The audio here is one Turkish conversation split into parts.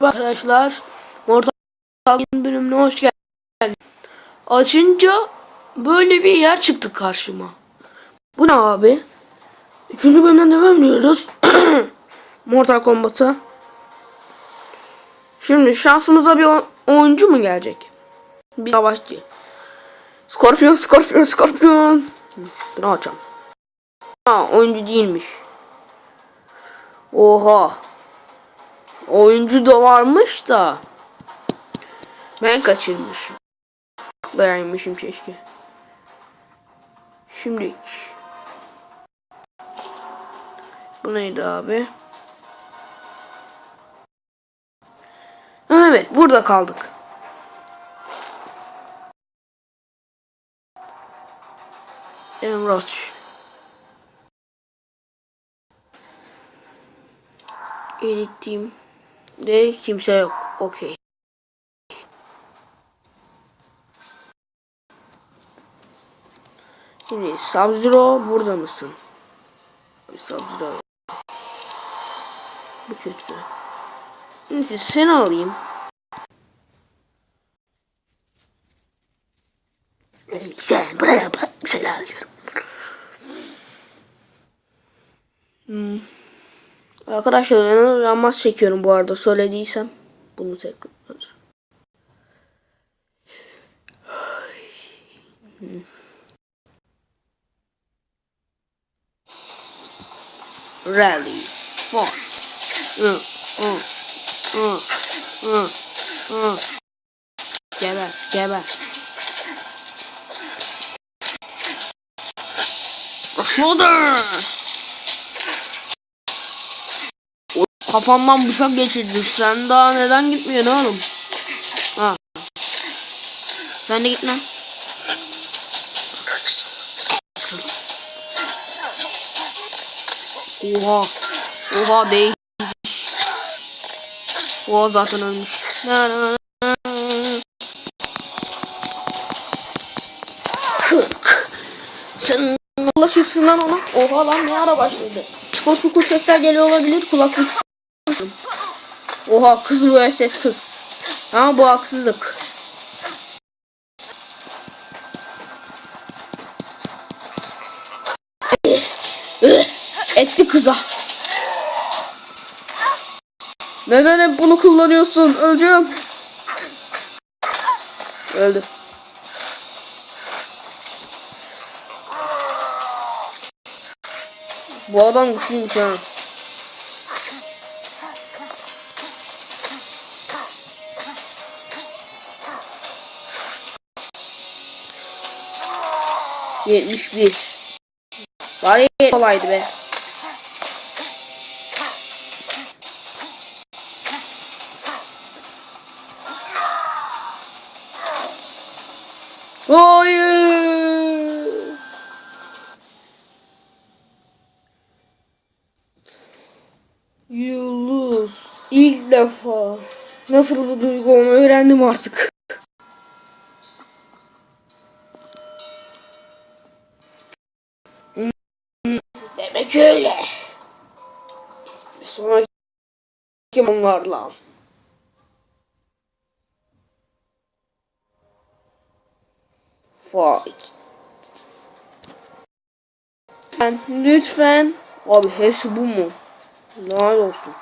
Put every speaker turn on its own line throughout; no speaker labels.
Arkadaşlar Mortal Kombat bölümüne hoş geldiniz. Açınca böyle bir yer çıktı karşıma. Bu ne abi? Üçüncü bölümden devam ediyoruz. Mortal Kombat'a. Şimdi şansımıza bir oyuncu mu gelecek? Bir savaşçı. Scorpion, Scorpion, Scorpion. Bunu açalım. Ha, oyuncu değilmiş. Oha. Oyuncu da varmış da. Ben kaçırmışım. Dayanmışım keşke. Şimdi. Bu neydi abi? Evet burada kaldık. Emrah. Edittiğim de kimse yok. Okey. Şimdi Sub-Zero burada mısın? Sub-Zero yok. Bu kötü. Neyse seni alayım. Sen buraya bak. Seni alıyorum. Hmm. Arkadaşlar ben ramaz çekiyorum bu arada söylediysem bunu tekrar. Rally. Fuck. Hı, hı, hı, hı, hı. Geber, geber. Shoulder. O kafamdan bıçak geçirdim. Sen daha neden gitmiyorsun oğlum? Ha. Sen de git lan. Oha. Oha değil. Oha zaten ölmüş. Sen ulaşırsın lan ona. Oha lan ne ara başladı. Çukur çukur sesler geliyor olabilir. Kulaklık Oha kız vs kız. Ama bu haksızlık. Etti kıza. Neden hep bunu kullanıyorsun? Öleceğim. Öldü. Bu adam güçlüymüş ha. Yetmiş bir. Bari kolaydı be. Hayır. Yıldız. İlk defa. Nasıl bu duygu onu öğrendim artık. Onlarla. Fight. Lütfen, lütfen. Abi hepsi bu mu? Lanet olsun.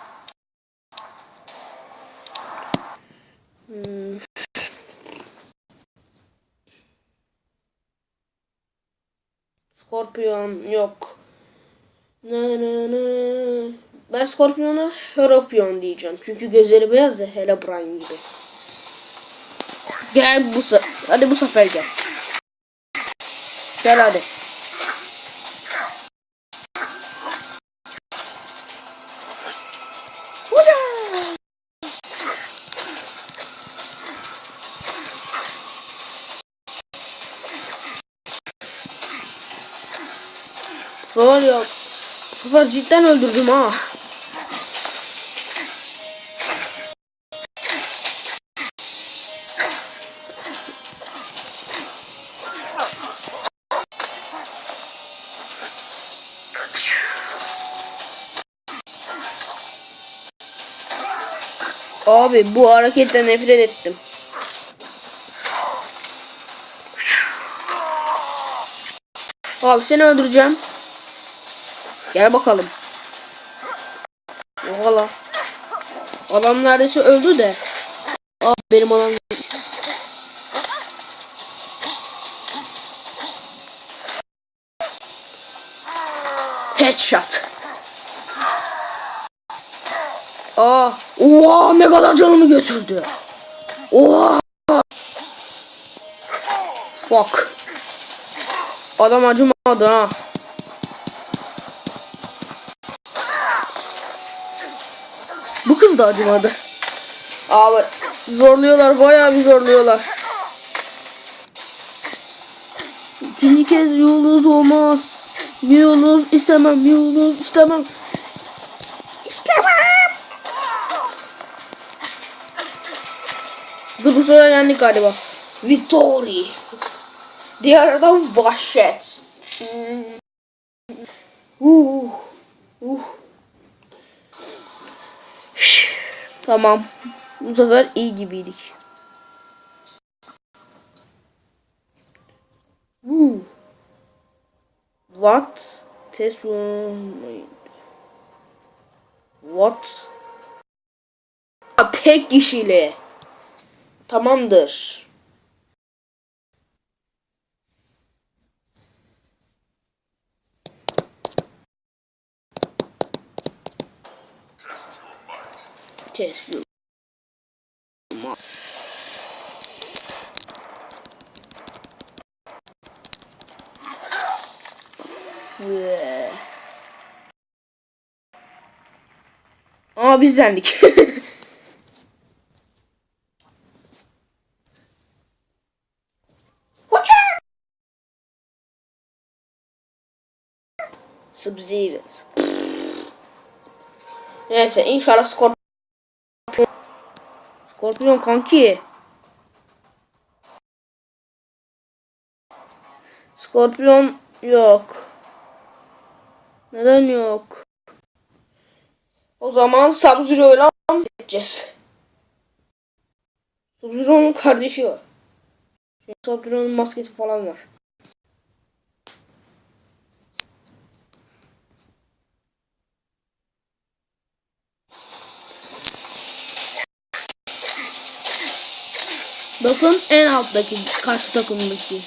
Hmm. Scorpion yok. Ne ne ne. Ben Scorpion'a Heropion diyeceğim. Çünkü gözleri beyaz ya Herobrine gibi. Gel bu sefer. Hadi bu sefer gel. Gel hadi. Sefer ya. Bu sefer cidden öldürdüm ha. Abi bu hareketten nefret ettim. Abi seni öldüreceğim. Gel bakalım. Valla. Adam neredeyse öldü de. Abi benim adam Headshot. Aa, oha ne kadar canımı götürdü. Oha. Fuck. Adam acımadı ha. Bu kız da acımadı. Abi zorluyorlar bayağı bir zorluyorlar. İkinci kez yolunuz olmaz. Yolunuz istemem, yolunuz istemem. İstemem. Dur bu sefer yendik galiba. Victory. Diğer adam vahşet. Hmm. Uh. Uh. Tamam. Bu sefer iyi gibiydik. Uh. What? Test room. What? Ha, Tek kişiyle. Tamamdır. Test your. Aa biz yendik. Sub-Zero. Neyse inşallah Scorpion Scorpion kanki. Scorpion yok. Neden yok? O zaman Sub-Zero ile edeceğiz. Sub-Zero'nun kardeşi o. Sub-Zero'nun maskesi falan var. Bakın en alttaki karşı takımdaki.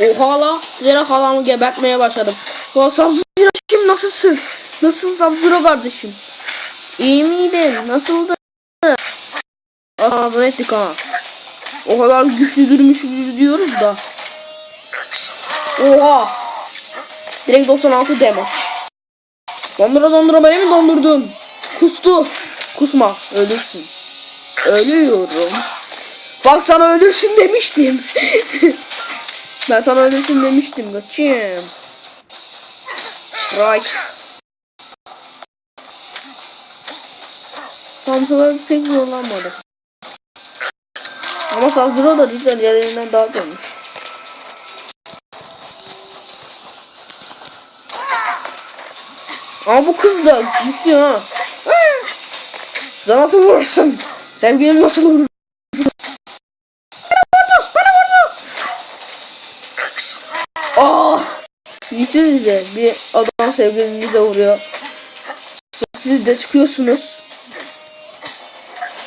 Oha la. Direkt halamı gebertmeye başladım. O Sabziro kim nasılsın? Nasılsın Sabziro kardeşim? İyi miydin? Nasıldı? Ağzını ettik ha. O kadar güçlüdür müşlüdür diyoruz da. Oha. Direkt 96 demo. Dondura dondura beni mi dondurdun? Kustu. Kusma. Ölürsün. Ölüyorum. Bak sana ölürsün demiştim. ben sana ölürsün demiştim. Kaçayım. Right. Samsalar pek zorlanmadı. Ama Saldırı da cidden diğerlerinden daha dönmüş. Ama bu kız da güçlü ha. Kıza nasıl vurursun? Sevgilim nasıl vurur? Bana vurdu, bana vurdu. Ah! Düşünsenize bir adam sevgilinize vuruyor. Siz de çıkıyorsunuz.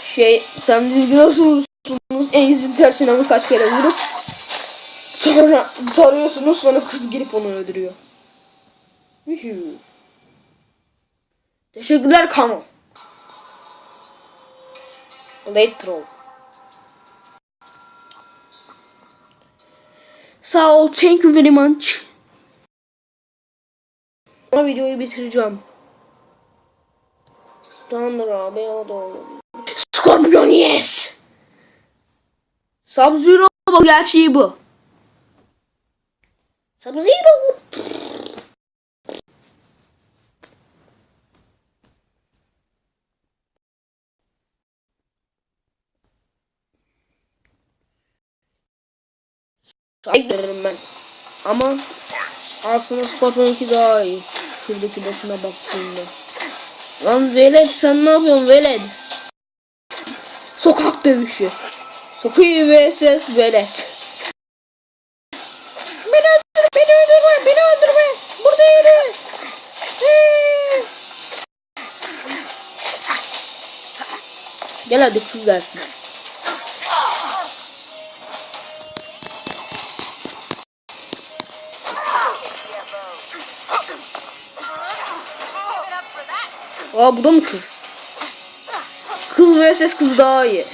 Şey, sen sevgili nasıl vurursunuz? Elinizin tersine birkaç kere vurup sonra tarıyorsunuz sonra kız gelip onu öldürüyor. Hühü. Teşekkürler Kamo. Late troll. Sağ. Thank you very much. Ama videoyu bitireceğim. Tamamdır abi o da olur. Scorpion yes. Sub-Zero gerçeği bu. Sub-Zero. Saygı ben. Ama Aslında Scorpion'unki daha iyi. Şuradaki başına baktığımda. Lan velet sen ne yapıyorsun velet? Sokak dövüşü. Sokak vs velet. Beni öldür, beni yürü. Gel hadi kız dersin. Aa bu da mı kız? Kız vs kız daha iyi.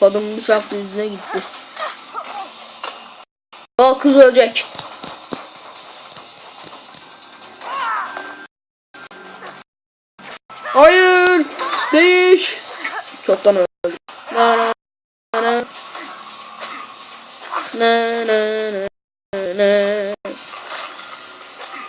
Kadın bıçakla yüzüne gitti. Aa kız ölecek. Hayır. Değiş. Çoktan öldü. Na na. Na na na na.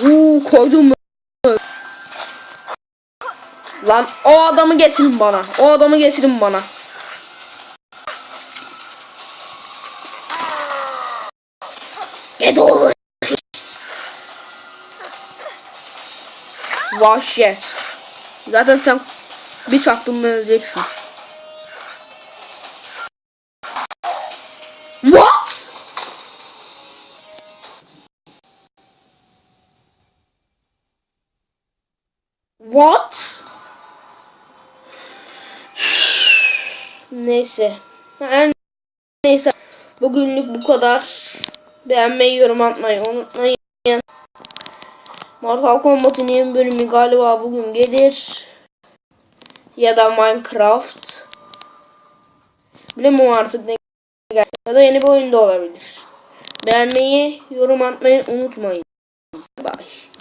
Uuu koydum? Lan o adamı getirin bana. O adamı getirin bana. Get over. Vahşet. Zaten sen bir çaktın mı öleceksin. Neyse. Her neyse. Bugünlük bu kadar. Beğenmeyi, yorum atmayı unutmayın. Mortal Kombat'ın yeni bölümü galiba bugün gelir. Ya da Minecraft. Bilemiyorum artık ne gelir. Ya da yeni bir oyunda olabilir. Beğenmeyi, yorum atmayı unutmayın. Bye.